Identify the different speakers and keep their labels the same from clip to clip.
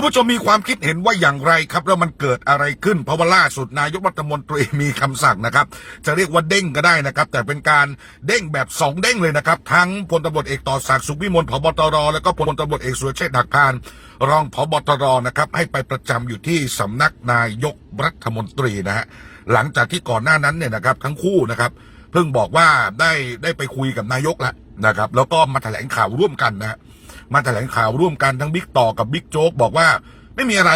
Speaker 1: คุณผู้ชมมีความคิดเห็นว่าอย่างไรครับ แล้วมันเกิดอะไรขึ้นเพราะว่าล่าสุดนายกรัฐมนตรีมีคำสั่งนะครับ จะเรียกว่าเด้งก็ได้นะครับ แต่เป็นการเด้งแบบสองเด้งเลยนะครับ ทั้งพลตำรวจเอกต่อศักดิ์สุขวิมลพบตร แล้วก็พลตำรวจเอกสุรเชษฐ์หักพานรองพบตรนะครับให้ไปประจำอยู่ที่สำนักนายกรัฐมนตรีนะฮะหลังจากที่ก่อนหน้านั้นเนี่ยนะครับ ทั้งคู่นะครับเพิ่งบอกว่าได้ได้ไปคุยกับนายกแล้วนะครับ แล้วก็มาแถลงข่าวร่วมกันนะฮะ มาแถลงข่าวร่วมกันทั้งบิ๊กต่อกับบิ๊กโจ๊กบอกว่าไม่มีอะไร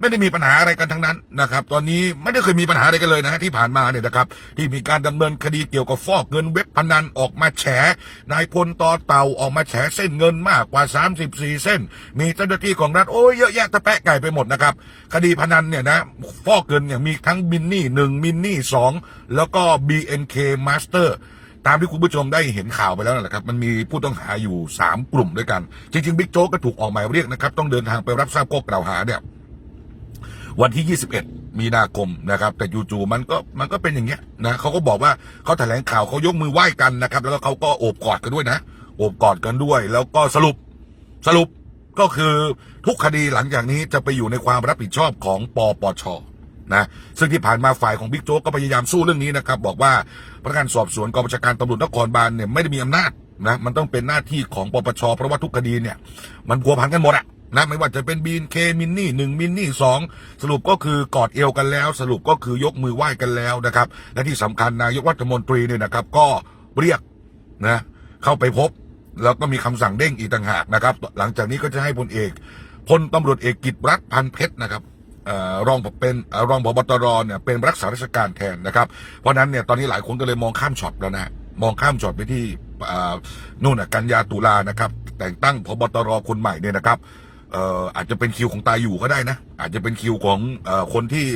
Speaker 1: ไม่ได้มีปัญหาอะไรกันทั้งนั้นนะครับ ตอนนี้ไม่ได้เคยมีปัญหาอะไรกันเลยนะฮะที่ผ่านมาเนี่ยนะครับ ที่มีการดำเนินคดีเกี่ยวกับฟอกเงินเว็บพนันออกมาแฉนายพลต่อเต่าออกมาแฉเส้นเงินมากกว่า 34 เส้น มีเจ้าหน้าที่ของรัฐโอ้ยเยอะแยะตะแปะไก่ไปหมดนะครับคดีพนันเนี่ยนะฟอกเงินเนี่ยมีทั้งมินนี่หนึ่งมินนี่สองแล้วก็ BNK Master ตามที่คุณผู้ชมได้เห็นข่าวไปแล้วนั่นแหละครับ มันมีผู้ต้องหาอยู่ 3 กลุ่มด้วยกัน จริงๆบิ๊กโจ๊กก็ถูกออกหมายเรียกนะครับ ต้องเดินทางไปรับทราบข้อกล่าวหาเนี่ยวันที่ 21 มีนาคมนะครับ แต่จู่ๆมันก็มันก็เป็นอย่างเงี้ยนะเขาก็บอกว่าเขาแถลงข่าวเขายกมือไหว้กันนะครับ แล้วก็เขาก็โอบกอดกันด้วยนะ โอบกอดกันด้วย แล้วก็สรุปสรุปก็คือทุกคดีหลังจากนี้จะไปอยู่ในความรับผิดชอบของปปช นะซึ่งที่ผ่านมาฝ่ายของบิ๊กโจ๊กก็พยายามสู้เรื่องนี้นะครับ บอกว่าพนักงานสอบสวนกองบัญชาการตำรวจนครบาลเนี่ยไม่ได้มีอำนาจนะมันต้องเป็นหน้าที่ของปปชเพราะว่าทุกคดีเนี่ยมันพัวพันกันหมดอะนะไม่ว่าจะเป็นบีนเคมินนี่หนึ่งมินนี่สองสรุปก็คือกอดเอวกันแล้ว สรุปก็คือยกมือไหว้กันแล้วนะครับ และที่สำคัญนายกรัฐมนตรีเนี่ยนะครับ ก็เรียกนะเข้าไปพบ แล้วก็มีคำสั่งเด้งอีกต่างหากนะครับ หลังจากนี้ก็จะให้พลเอกพลตำรวจเอกกิตรัฐพันเพชรนะครับ รองเป็นรองพบตรเนี่ยเป็นรักษาราชการแทนนะครับ เพราะนั้นเนี่ยตอนนี้หลายคนก็เลยมองข้ามช็อตแล้วนะมองข้ามช็อตไปที่นู่นกันยาตุลานะครับ แต่งตั้งพบตรคนใหม่เนี่ยนะครับอาจจะเป็นคิวของตายอยู่ก็ได้นะ อาจจะเป็นคิวของอคนที่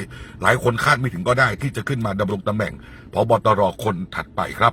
Speaker 1: หลายคนคาดไม่ถึงก็ได้ ที่จะขึ้นมาดำรงตำแหน่งพบตรคนถัดไปครับ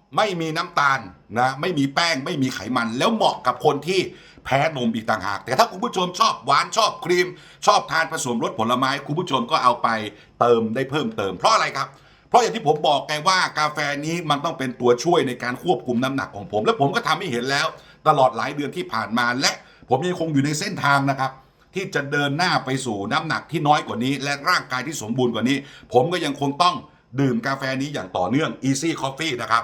Speaker 2: ไม่มีน้ำตาลนะไม่มีแป้งไม่มีไขมัน แล้วเหมาะกับคนที่แพ้นมอีกต่างหาก แต่ถ้าคุณผู้ชมชอบหวานชอบครีม ชอบทานผสมรสผลไม้ คุณผู้ชมก็เอาไปเติมได้เพิ่มเติมเพราะอะไรครับ เพราะอย่างที่ผมบอกไงว่ากาแฟนี้มันต้องเป็นตัวช่วยในการควบคุมน้ำหนักของผม และผมก็ทำให้เห็นแล้ว ตลอดหลายเดือนที่ผ่านมา และผมยังคงอยู่ในเส้นทางนะครับที่จะเดินหน้าไปสู่น้ำหนักที่น้อยกว่านี้ และร่างกายที่สมบูรณ์กว่านี้ ผมก็ยังคงต้องดื่มกาแฟนี้อย่างต่อเนื่อง Easy Coffee นะครับ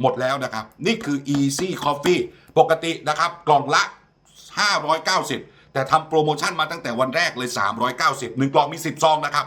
Speaker 2: หมดแล้วนะครับ นี่คือ Easy Coffee ปกตินะครับ กล่องละ 590 แต่ทำโปรโมชั่นมาตั้งแต่วันแรกเลย 390หนึ่งกล่องมี 10 ซองนะครับ